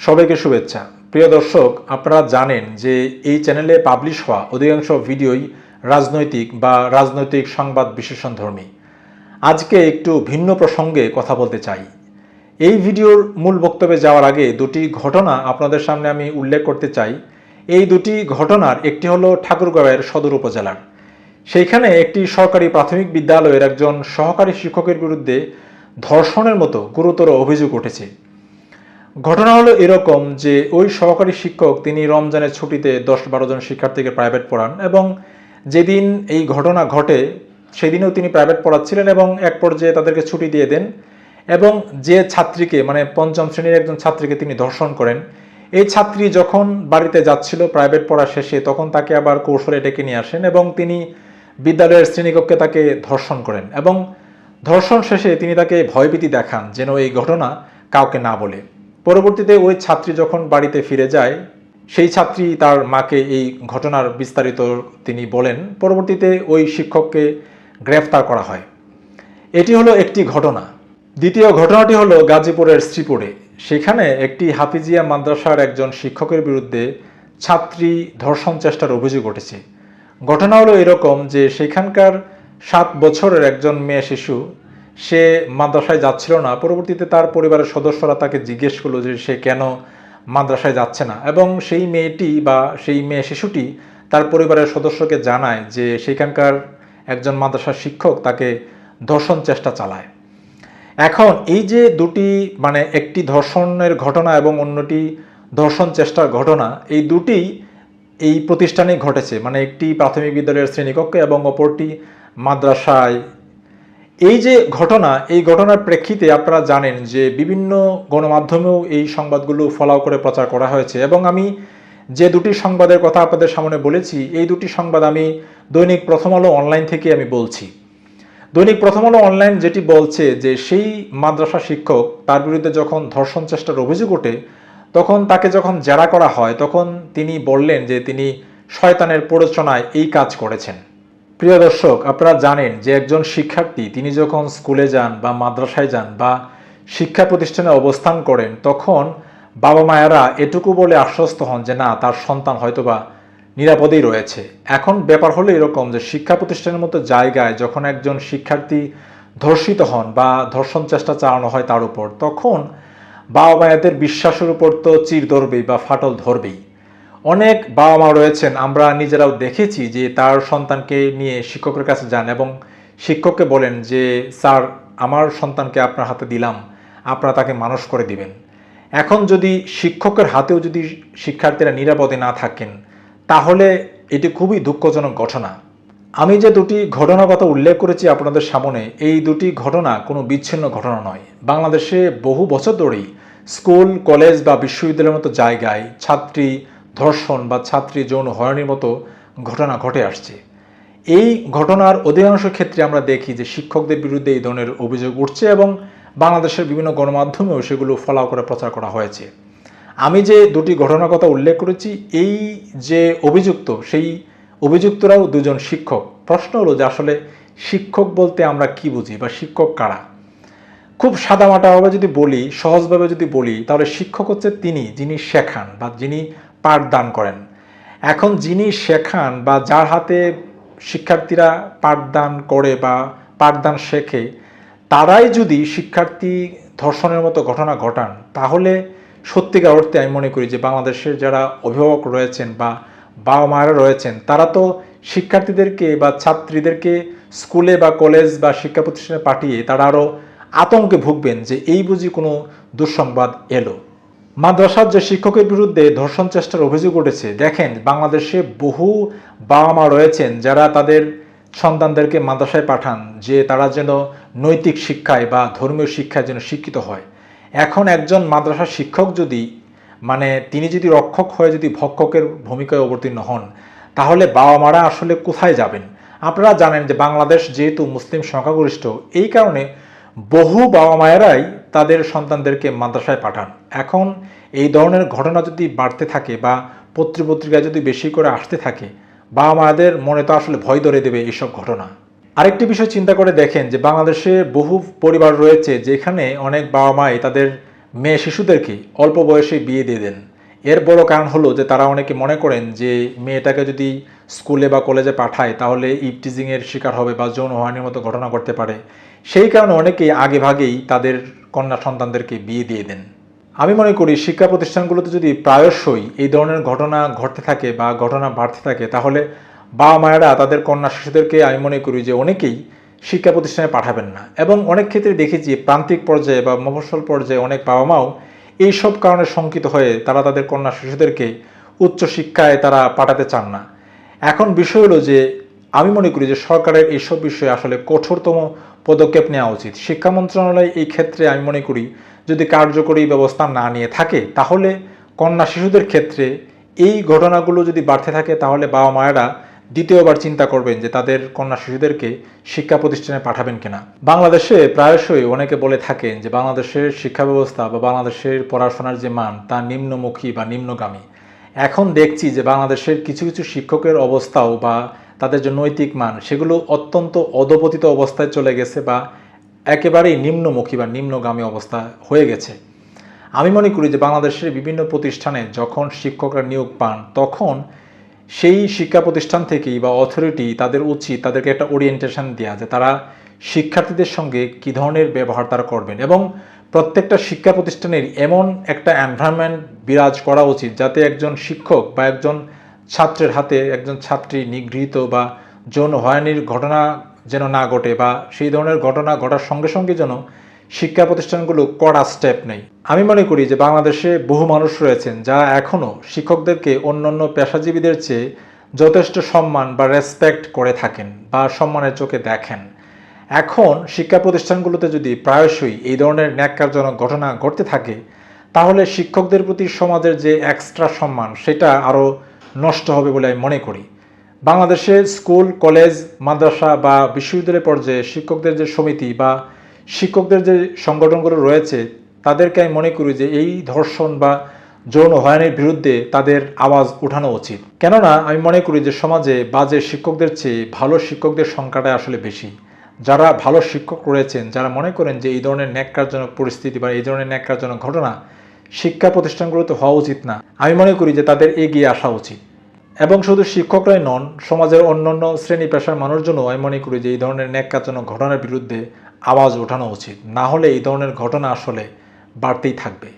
সবাইকে শুভেচ্ছা। প্রিয় দর্শক, আপনারা জানেন যে এই চ্যানেলে পাবলিশ হওয়া অধিকাংশ ভিডিওই রাজনৈতিক বা রাজনৈতিক সংবাদ বিশ্লেষণধর্মী আজকে একটু ভিন্ন প্রসঙ্গে কথা বলতে চাই। এই ভিডিওর মূল বক্তব্যে যাওয়ার আগে দুটি ঘটনা আপনাদের সামনে আমি উল্লেখ করতে চাই। এই দুটি ঘটনার একটি হলো ঠাকুরগাঁওয়ের সদর উপজেলার। সেইখানে একটি সরকারি প্রাথমিক বিদ্যালয়ের একজন সহকারী শিক্ষকের বিরুদ্ধে ধর্ষণের মতো গুরুতর অভিযোগ উঠেছে। ঘটনা হলো এরকম যে ওই সহকারী শিক্ষক তিনি রমজানের ছুটিতে দশ বারো জন শিক্ষার্থীকে প্রাইভেট পড়ান এবং যেদিন এই ঘটনা ঘটে সেদিনও তিনি প্রাইভেট পড়াচ্ছিলেন এবং এক পর্যায়ে তাদেরকে ছুটি দিয়ে দেন এবং যে ছাত্রীকে মানে পঞ্চম শ্রেণির একজন ছাত্রীকে তিনি ধর্ষণ করেন, এই ছাত্রী যখন বাড়িতে যাচ্ছিল প্রাইভেট পড়া শেষে তখন তাকে আবার কৌশলে ডেকে নিয়ে আসেন এবং তিনি বিদ্যালয়ের শ্রেণীকক্ষে তাকে ধর্ষণ করেন এবং ধর্ষণ শেষে তিনি তাকে ভয়ভীতি দেখান যেন এই ঘটনা কাউকে না বলে। পরবর্তীতে ওই ছাত্রী যখন বাড়িতে ফিরে যায়, সেই ছাত্রী তার মাকে এই ঘটনার বিস্তারিত তিনি বলেন, পরবর্তীতে ওই শিক্ষককে গ্রেফতার করা হয়। এটি হলো একটি ঘটনা। দ্বিতীয় ঘটনাটি হলো গাজীপুরের শ্রীপুরে। সেখানে একটি হাফিজিয়া মাদ্রাসার একজন শিক্ষকের বিরুদ্ধে ছাত্রী ধর্ষণ চেষ্টার অভিযোগ উঠেছে। ঘটনা হলো এরকম যে সেখানকার সাত বছরের একজন মেয়ে শিশু সে মাদ্রাসায় যাচ্ছিল না। পরবর্তীতে তার পরিবারের সদস্যরা তাকে জিজ্ঞেস করল যে সে কেন মাদ্রাসায় যাচ্ছে না? এবং সেই মেয়েটি বা সেই মেয়ে শিশুটি তার পরিবারের সদস্যকে জানায় যে সেখানকার একজন মাদ্রাসার শিক্ষক তাকে ধর্ষণ চেষ্টা চালায়। এখন এই যে দুটি মানে একটি ধর্ষণের ঘটনা এবং অন্যটি ধর্ষণ চেষ্টার ঘটনা, এই দুটি এই প্রতিষ্ঠানে ঘটেছে। মানে একটি প্রাথমিক বিদ্যালয়ের শ্রেণীকক্ষে এবং অপরটি মাদ্রাসায় এই যে ঘটনা, এই ঘটনার প্রেক্ষিতে আপনারা জানেন যে বিভিন্ন গণমাধ্যমেও এই সংবাদগুলো ফলাও করে প্রচার করা হয়েছে এবং আমি যে দুটি সংবাদের কথা আপনাদের সামনে বলেছি, এই দুটি সংবাদ আমি দৈনিক প্রথম আলো অনলাইন থেকে আমি বলছি। দৈনিক প্রথম আলো অনলাইন যেটি বলছে যে সেই মাদ্রাসা শিক্ষক তার বিরুদ্ধে যখন ধর্ষণ চেষ্টার অভিযোগ ওঠে, তখন তাকে যখন জেরা করা হয়, তখন তিনি বললেন যে তিনি শয়তানের প্ররোচনায় এই কাজ করেছেন। প্রিয় দর্শক, আপনারা জানেন যে একজন শিক্ষার্থী, তিনি যখন স্কুলে যান বা মাদ্রাসায় যান বা শিক্ষা প্রতিষ্ঠানে অবস্থান করেন, তখন বাবা মায়েরা এটুকু বলে আশ্বস্ত হন যে না, তার সন্তান হয়তোবা নিরাপদেই রয়েছে। এখন ব্যাপার হলো এরকম যে শিক্ষা প্রতিষ্ঠানের মতো জায়গায় যখন একজন শিক্ষার্থী ধর্ষিত হন বা ধর্ষণ চেষ্টা চালানো হয় তার উপর, তখন বাবা মায়েদের বিশ্বাসের উপর তো চির ধরবেই বা ফাটল ধরবেই। অনেক বাবা মা রয়েছেন, আমরা নিজেরাও দেখেছি যে তার সন্তানকে নিয়ে শিক্ষকের কাছে যান এবং শিক্ষককে বলেন যে, স্যার, আমার সন্তানকে আপনার হাতে দিলাম, আপনারা তাকে মানুষ করে দিবেন। এখন যদি শিক্ষকের হাতেও যদি শিক্ষার্থীরা নিরাপদে না থাকেন, তাহলে এটি খুবই দুঃখজনক ঘটনা। আমি যে দুটি ঘটনার কথা উল্লেখ করেছি আপনাদের সামনে, এই দুটি ঘটনা কোনো বিচ্ছিন্ন ঘটনা নয়। বাংলাদেশে বহু বছর ধরেই স্কুল, কলেজ বা বিশ্ববিদ্যালয়ের মতো জায়গায় ছাত্রী ধর্ষণ বা ছাত্রী যৌন হয়রানির মতো ঘটনা ঘটে আসছে। এই ঘটনার অধিকাংশ ক্ষেত্রে আমরা দেখি যে শিক্ষকদের বিরুদ্ধে এই ধরনের অভিযোগ উঠছে এবং বাংলাদেশের বিভিন্ন গণমাধ্যমেও সেগুলো ফলাও করে প্রচার করা হয়েছে। আমি যে দুটি ঘটনার কথা উল্লেখ করেছি, এই যে অভিযুক্ত, সেই অভিযুক্তরাও দুজন শিক্ষক। প্রশ্ন হলো যে আসলে শিক্ষক বলতে আমরা কি বুঝি বা শিক্ষক কারা? খুব সাদামাটাভাবে যদি বলি, সহজভাবে যদি বলি, তাহলে শিক্ষক হচ্ছে তিনি, যিনি শেখান বা যিনি পাঠদান করেন। এখন যিনি শেখান বা যার হাতে শিক্ষার্থীরা পাঠদান করে বা পাঠদান শেখে, তারাই যদি শিক্ষার্থী ধর্ষণের মতো ঘটনা ঘটান, তাহলে সত্যিকার অর্থে আমি মনে করি যে বাংলাদেশের যারা অভিভাবক রয়েছেন বা বাবা মায়েরা রয়েছেন, তারা তো শিক্ষার্থীদেরকে বা ছাত্রীদেরকে স্কুলে বা কলেজ বা শিক্ষা প্রতিষ্ঠানে পাঠিয়ে তারা আরও আতঙ্কে ভুগবেন যে এই বুঝি কোনো দুঃসংবাদ এলো। মাদ্রাসার যে শিক্ষকের বিরুদ্ধে ধর্ষণ চেষ্টার অভিযোগ উঠেছে, দেখেন বাংলাদেশে বহু বাবা মা রয়েছেন যারা তাদের সন্তানদেরকে মাদ্রাসায় পাঠান, যে তারা যেন নৈতিক শিক্ষায় বা ধর্মীয় শিক্ষায় যেন শিক্ষিত হয়। এখন একজন মাদ্রাসার শিক্ষক যদি মানে তিনি যদি রক্ষক হয়ে যদি ভক্ষকের ভূমিকায় অবতীর্ণ হন, তাহলে বাবা মারা আসলে কোথায় যাবেন? আপনারা জানেন যে বাংলাদেশ যেহেতু মুসলিম সংখ্যাগরিষ্ঠ, এই কারণে বহু বাবা মায়েরাই তাদের সন্তানদেরকে মাদ্রাসায় পাঠান। এখন এই ধরনের ঘটনা যদি বাড়তে থাকে বা পত্রপত্রিকায় যদি বেশি করে আসতে থাকে বাবা মায়েদের মনে তো আসলে ভয় ধরে দেবে এইসব ঘটনা। আরেকটি বিষয় চিন্তা করে দেখেন যে বাংলাদেশে বহু পরিবার রয়েছে যেখানে অনেক বাবা মাই তাদের মেয়ে শিশুদেরকে অল্প বয়সে বিয়ে দিয়ে দেন। এর বড় কারণ হলো যে তারা অনেকে মনে করেন যে মেয়েটাকে যদি স্কুলে বা কলেজে পাঠায়, তাহলে ইপটিজিংয়ের শিকার হবে বা যৌন হয়রানির মতো ঘটনা ঘটতে পারে। সেই কারণে অনেকেই আগে ভাগেই তাদের কন্যা সন্তানদেরকে বিয়ে দিয়ে দেন। আমি মনে করি শিক্ষা প্রতিষ্ঠানগুলোতে যদি প্রায়শই এই ধরনের ঘটনা ঘটতে থাকে বা ঘটনা বাড়তে থাকে, তাহলে বাবা মায়েরা তাদের কন্যা শিশুদেরকে আমি মনে করি যে অনেকেই শিক্ষা প্রতিষ্ঠানে পাঠাবেন না। এবং অনেক ক্ষেত্রে দেখেছি প্রান্তিক পর্যায়ে বা মফস্বল পর্যায়ে অনেক বাবা মাও এইসব কারণে শঙ্কিত হয়ে তারা তাদের কন্যা শিশুদেরকে উচ্চ শিক্ষায় তারা পাঠাতে চান না। এখন বিষয় হলো যে, আমি মনে করি যে সরকারের এইসব বিষয়ে আসলে কঠোরতম পদক্ষেপ নেওয়া উচিত। শিক্ষা মন্ত্রণালয় এই ক্ষেত্রে আমি মনে করি যদি কার্যকরী ব্যবস্থা না নিয়ে থাকে, তাহলে কন্যা শিশুদের ক্ষেত্রে এই ঘটনাগুলো যদি বাড়তে থাকে, তাহলে বাবা মায়েরা দ্বিতীয়বার চিন্তা করবেন যে তাদের কন্যা শিশুদেরকে শিক্ষা প্রতিষ্ঠানে পাঠাবেন কিনা। বাংলাদেশে প্রায়শই অনেকে বলে থাকেন যে বাংলাদেশের শিক্ষা ব্যবস্থা বা বাংলাদেশের পড়াশোনার যে মান, তা নিম্নমুখী বা নিম্নগামী। এখন দেখছি যে বাংলাদেশের কিছু কিছু শিক্ষকের অবস্থাও বা তাদের যে নৈতিক মান, সেগুলো অত্যন্ত অধপতিত অবস্থায় চলে গেছে বা একেবারেই নিম্নমুখী বা নিম্নগামী অবস্থা হয়ে গেছে। আমি মনে করি যে বাংলাদেশের বিভিন্ন প্রতিষ্ঠানে যখন শিক্ষকরা নিয়োগ পান, তখন সেই শিক্ষা প্রতিষ্ঠান থেকেই বা অথরিটি তাদের উচিত, তাদেরকে একটা ওরিয়েন্টেশন দেওয়া যে তারা শিক্ষার্থীদের সঙ্গে কী ধরনের ব্যবহার তারা করবেন এবং প্রত্যেকটা শিক্ষা প্রতিষ্ঠানের এমন একটা এনভায়রনমেন্ট বিরাজ করা উচিত যাতে একজন শিক্ষক বা একজন ছাত্রের হাতে একজন ছাত্রী নিগৃহীত বা যৌন হয়রানির ঘটনা যেন না ঘটে বা সেই ধরনের ঘটনা ঘটার সঙ্গে সঙ্গে যেন শিক্ষা প্রতিষ্ঠানগুলো কড়া স্টেপ নেই আমি মনে করি যে বাংলাদেশে বহু মানুষ রয়েছেন যারা এখনও শিক্ষকদেরকে অন্যান্য পেশাজীবীদের চেয়ে যথেষ্ট সম্মান বা রেসপেক্ট করে থাকেন বা সম্মানের চোখে দেখেন। এখন শিক্ষা প্রতিষ্ঠানগুলোতে যদি প্রায়শই এই ধরনের ন্যাক্কারজনক ঘটনা ঘটতে থাকে, তাহলে শিক্ষকদের প্রতি সমাজের যে এক্সট্রা সম্মান, সেটা আরও নষ্ট হবে বলে আমি মনে করি। বাংলাদেশে স্কুল, কলেজ, মাদ্রাসা বা বিশ্ববিদ্যালয় পর্যায়ে শিক্ষকদের যে সমিতি বা শিক্ষকদের যে সংগঠনগুলো রয়েছে, তাদেরকে আমি মনে করি যে এই ধর্ষণ বা যৌন হয়রানির বিরুদ্ধে তাদের আওয়াজ উঠানো উচিত। কেননা আমি মনে করি যে সমাজে বাজে শিক্ষকদের চেয়ে ভালো শিক্ষকদের সংখ্যাটা আসলে বেশি। যারা ভালো শিক্ষক রয়েছেন, যারা মনে করেন যে এই ধরনের ন্যাক্কারজনক পরিস্থিতি বা এই ধরনের ন্যাক্কারজনক ঘটনা শিক্ষা প্রতিষ্ঠানগুলোতে হওয়া উচিত না, আমি মনে করি যে তাদের এগিয়ে আসা উচিত। এবং শুধু শিক্ষকরাই নন, সমাজের অন্যান্য শ্রেণি পেশার মানুষজনও আমি মনে করি যে এই ধরনের ন্যাক্কারজনক ঘটনার বিরুদ্ধে আওয়াজ ওঠানো উচিত। না হলে এই ধরনের ঘটনা আসলে বাড়তেই থাকবে।